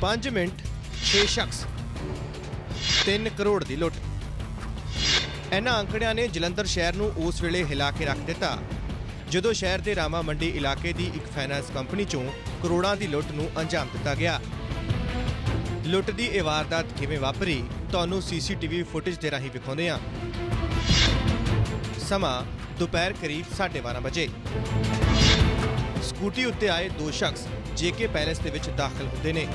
5 minute 6 ਸ਼ਖਸ 3 ਕਰੋੜ ਦੀ ਲੁੱਟ। ਇਹਨਾਂ ਅੰਕੜਿਆਂ ਨੇ ਜਲੰਧਰ ਸ਼ਹਿਰ ਨੂੰ ਉਸ ਵੇਲੇ ਹਿਲਾ ਕੇ ਰੱਖ ਦਿੱਤਾ, ਜਦੋਂ ਸ਼ਹਿਰ ਦੇ ਰਾਮਾ ਮੰਡੀ ਇਲਾਕੇ ਦੀ ਇੱਕ ਫਾਈਨਾਂਸ ਕੰਪਨੀ ਚੋਂ ਕਰੋੜਾਂ ਦੀ ਲੁੱਟ ਨੂੰ ਅੰਜਾਮ ਦਿੱਤਾ ਗਿਆ। ਲੁੱਟ ਦੀ ਇਹ ਵਾਰਦਾਤ ਕਿਵੇਂ ਵਾਪਰੀ, ਤੁਹਾਨੂੰ ਸੀਸੀਟੀਵੀ ਫੁਟੇਜ ਦੇ ਰਾਹੀਂ ਵਿਖਾਉਂਦੇ ਹਾਂ। ਸਮਾਂ ਦੁਪਹਿਰ ਕਰੀਬ 12:30 ਵਜੇ। ਸਕੂਟੀ ਉੱਤੇ ਆਏ ਦੋ ਸ਼ਖਸ ਜੇਕੇ ਪੈਲੇਸ ਦੇ ਵਿੱਚ ਦਾਖਲ ਹੁੰਦੇ ਨੇ।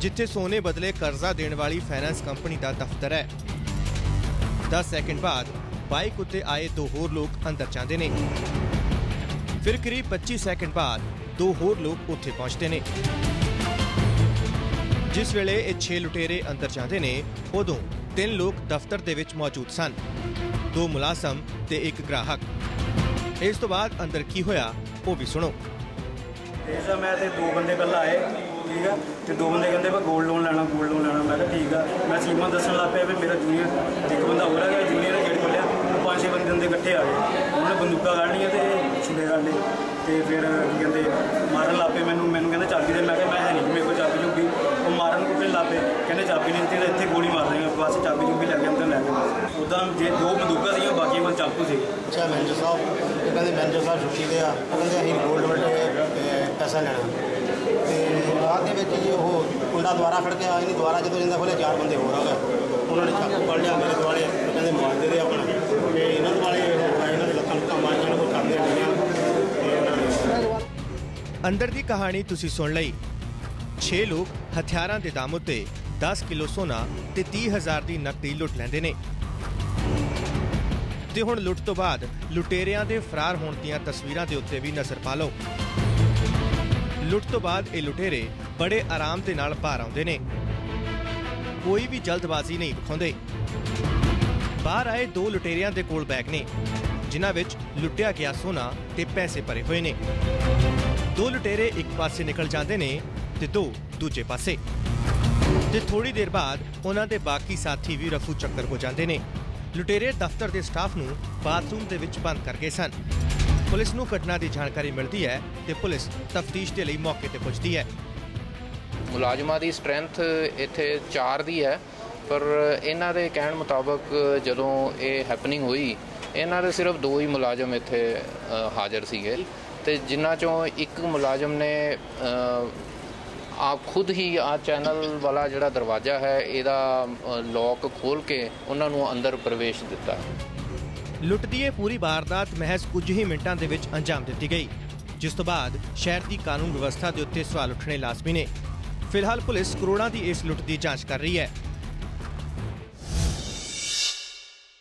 ਜਿੱਥੇ ਸੋਨੇ ਬਦਲੇ ਕਰਜ਼ਾ ਦੇਣ ਵਾਲੀ ਫਾਈਨਾਂਸ ਕੰਪਨੀ ਦਾ ਦਫ਼ਤਰ ਹੈ। 10 ਸੈਕਿੰਡ ਬਾਅਦ ਬਾਈਕ ਉੱਤੇ ਆਏ ਦੋ ਹੋਰ ਲੋਕ ਅੰਦਰ ਜਾਂਦੇ ਨੇ। ਫਿਰ ਕਰੀਬ 25 ਸੈਕਿੰਡ ਬਾਅਦ ਦੋ ਹੋਰ ਲੋਕ ਉੱਥੇ ਪਹੁੰਚਦੇ ਨੇ। ਜਿਸ ਵੇਲੇ ਇਹ 6 ਲੁਟੇਰੇ ਅੰਦਰ ਜਾਂਦੇ ਨੇ, ਉਦੋਂ ਤਿੰਨ ਲੋਕ ਦਫ਼ਤਰ ਦੇ ਵਿੱਚ ਮੌਜੂਦ ਸਨ। ਦੋ ਮੁਲਾਜ਼ਮ ਤੇ ਇੱਕ ਗ੍ਰਾਹਕ। ਇਸ ਤੋਂ ਬਾਅਦ ਅੰਦਰ ਕੀ ਹੋਇਆ, ਉਹ ਵੀ ਸੁਣੋ। ਇਹਦਾ ਮੈਂ ਤੇ ਦੋ ਬੰਦੇ ਪਹਿਲਾਂ ਆਏ, ਠੀਕ ਆ? ਤੇ ਦੋ ਬੰਦੇ ਕਹਿੰਦੇ ਮੈਂ 골ਡ ਲੋਨ ਲੈਣਾ 골ਡ ਲੋਨ ਲੈਣਾ। ਮੈਂ ਕਿਹਾ ਠੀਕ ਆ। ਮੈਂ ਸੀਮਾ ਦੱਸਣ ਲੱਗ ਪਿਆ ਵੀ ਮੇਰਾ ਜੂਨੀਅਰ ਇੱਕ ਬੰਦਾ ਹੋਰ ਆ ਗਿਆ ਜੂਨੀਅਰ ਗੇਟ ਖੋਲਿਆ ਉਹ ਪੰਜ ਛੇ ਬੰਦੇ ਹੁੰਦੇ ਇਕੱਠੇ ਆ ਗਏ। ਉਹਨੇ ਬੰਦੂਕਾਂ ਕੱਢਣੀਆਂ ਤੇ ਛੁਡੇ ਕਰਦੇ ਤੇ ਫਿਰ ਕੀ ਕਹਿੰਦੇ, ਮਾਰਨ ਲੱਗ ਪਏ ਮੈਨੂੰ। ਮੈਨੂੰ ਕਹਿੰਦੇ, ਚਾਬੀ ਦੇ। ਮੈਂ ਕਿਹਾ, ਮੈਂ ਹੈ ਨਹੀਂ। ਮੇਰੇ ਕੋਲ ਚਾਬੀ ਚੁੱਕੀ ਉਹ ਮਾਰਨ ਕੁੱਟਣ ਲੱਗ ਪਏ। ਕਹਿੰਦੇ, ਚਾਬੀ ਨਹੀਂ ਦਿੱਤੀ, ਤਾਂ ਇੱਥੇ ਗੋਲੀ ਮਾਰ ਦੇਗਾ ਬਸ ਚਾਬੀ ਚੁੱਕੀ ਲੈ ਉਦਾਂ ਜੇ ਦੋ ਬੰਦੂਕਾਂ ਸੀਗੀਆਂ ਬਾਕੀ ਕੋਲ ਚਾਕੂ ਸੀ ਅੱਛਾ ਮੈਨੇਜਰ ਸਾਹਿਬ ਇਹ ਕਹਿੰਦੇ ਮੈਨੇਜਰ ਸਾਹਿਬ ਛੁੱਟੀ ਤੇ ਆ ਕਹਿੰਦੇ ਅਸੀਂ ਗੋਲਡ ਵੱਡੇ ਪੈਸਾ ਲੈਣਾ। ਤੇ ਬਾਅਦ ਦੇ ਵਿੱਚ ਜੀ ਉਹ ਕੁੰਡਾ ਦੁਬਾਰਾ ਖੜ ਕੇ ਆਇਆ ਨਹੀਂ ਦੁਬਾਰਾ ਜਦੋਂ ਜਿੰਦਾ ਖੋਲਿਆ ਚਾਰ ਬੰਦੇ ਹੋਰ ਆ ਗਏ। ਉਹਨਾਂ ਨੇ ਚਾਕੂ ਕੱਢ ਲਿਆ ਮੇਰੇ ਦੁਆਲੇ ਕਹਿੰਦੇ ਮਾਰ ਦੇ ਦੇ ਆਪਣਾ। ਤੇ ਇਹਨਾਂ ਦੁਆਲੇ ਇਹਨਾਂ ਦੇ ਲੱਤਾਂ ਲੁੱਤਾਂ ਮਾਰ ਜਾਣ ਉਹ ਕਰਦੇ ਰਹੀਆਂ ਤੇ ਉਹਨਾਂ ਨੇ ਅੰਦਰ ਦੀ ਕਹਾਣੀ ਤੁਸੀਂ ਸੁਣ ਲਈ। 6 ਲੋਕ ਹਥਿਆਰਾਂ ਦੇ ਦਮ ਉੱਤੇ 10 ਕਿਲੋ ਸੋਨਾ ਤੇ 30000 ਦੀ ਨਕਦੀ ਲੁੱਟ ਲੈਂਦੇ ਨੇ। ਤੇ ਹੁਣ ਲੁੱਟ ਤੋਂ ਬਾਅਦ ਲੁਟੇਰਿਆਂ ਦੇ ਫਰਾਰ ਹੋਣ ਦੀਆਂ ਤਸਵੀਰਾਂ ਦੇ ਉੱਤੇ ਵੀ ਨਜ਼ਰ ਪਾ ਲਓ। ਲੁੱਟ ਤੋਂ ਬਾਅਦ ਇਹ ਲੁਟੇਰੇ ਬੜੇ ਆਰਾਮ ਦੇ ਨਾਲ ਬਾਹਰ ਆਉਂਦੇ ਨੇ। ਕੋਈ ਵੀ ਜਲਦਬਾਜ਼ੀ ਨਹੀਂ ਵਿਖਾਉਂਦੇ। ਬਾਹਰ ਆਏ ਦੋ ਲੁਟੇਰਿਆਂ ਦੇ ਕੋਲ ਬੈਗ ਨੇ, ਜਿਨ੍ਹਾਂ ਵਿੱਚ ਲੁੱਟਿਆ ਗਿਆ ਸੋਨਾ ਤੇ ਪੈਸੇ ਭਰੇ ਹੋਏ ਨੇ। ਦੋ ਲੁਟੇਰੇ ਇੱਕ ਪਾਸੇ ਨਿਕਲ ਜਾਂਦੇ ਨੇ ਤੇ ਦੋ ਦੂਜੇ ਪਾਸੇ। ਤੇ ਥੋੜੀ ਦੇਰ ਬਾਅਦ ਉਹਨਾਂ ਦੇ ਬਾਕੀ ਸਾਥੀ ਵੀ ਰਫੂ ਚੱਕਰ ਹੋ ਜਾਂਦੇ ਨੇ। ਲੁਟੇਰੇ ਦਫ਼ਤਰ ਦੇ ਸਟਾਫ ਨੂੰ ਬਾਥਰੂਮ ਦੇ ਵਿੱਚ ਬੰਦ ਕਰ ਗਏ ਸਨ। ਪੁਲਿਸ ਨੂੰ ਘਟਨਾ ਦੀ ਜਾਣਕਾਰੀ ਮਿਲਦੀ ਹੈ ਤੇ ਪੁਲਿਸ ਤਫਤੀਸ਼ ਦੇ ਲਈ ਮੌਕੇ ਤੇ ਪਹੁੰਚਦੀ ਹੈ। ਮੁਲਾਜ਼ਮਾਂ ਦੀ ਸਟਰੈਂਥ ਇੱਥੇ 4 ਦੀ ਹੈ, ਪਰ ਇਹਨਾਂ ਦੇ ਕਹਿਣ ਮੁਤਾਬਕ ਜਦੋਂ ਇਹ ਹੈਪਨਿੰਗ ਹੋਈ, ਇਹਨਾਂ ਦੇ ਸਿਰਫ ਦੋ ਹੀ ਮੁਲਾਜ਼ਮ ਇੱਥੇ ਹਾਜ਼ਰ ਸੀਗੇ ਤੇ ਜਿਨ੍ਹਾਂ ਚੋਂ ਇੱਕ ਮੁਲਾਜ਼ਮ ਨੇ ਆਪ ਖੁਦ ਹੀ ਆ ਚੈਨਲ ਵਾਲਾ ਜਿਹੜਾ ਦਰਵਾਜ਼ਾ ਹੈ, ਇਹਦਾ ਲੌਕ ਖੋਲ ਕੇ ਉਹਨਾਂ ਨੂੰ ਅੰਦਰ ਪ੍ਰਵੇਸ਼ ਦਿੱਤਾ। ਲੁੱਟ ਦੀ ਇਹ ਪੂਰੀ ਵਾਰਦਾਤ ਮਹਿਜ਼ ਕੁਝ ਹੀ ਮਿੰਟਾਂ ਦੇ ਵਿੱਚ ਅੰਜਾਮ ਦਿੱਤੀ ਗਈ, ਜਿਸ ਤੋਂ ਬਾਅਦ ਸ਼ਹਿਰ ਦੀ ਕਾਨੂੰਨ ਵਿਵਸਥਾ ਦੇ ਉੱਤੇ ਸਵਾਲ ਉੱਠਣੇ ਲਾਜ਼ਮੀ ਨੇ। ਫਿਲਹਾਲ ਪੁਲਿਸ ਕਰੋੜਾਂ ਦੀ ਇਸ ਲੁੱਟ ਦੀ ਜਾਂਚ ਕਰ ਰਹੀ ਹੈ।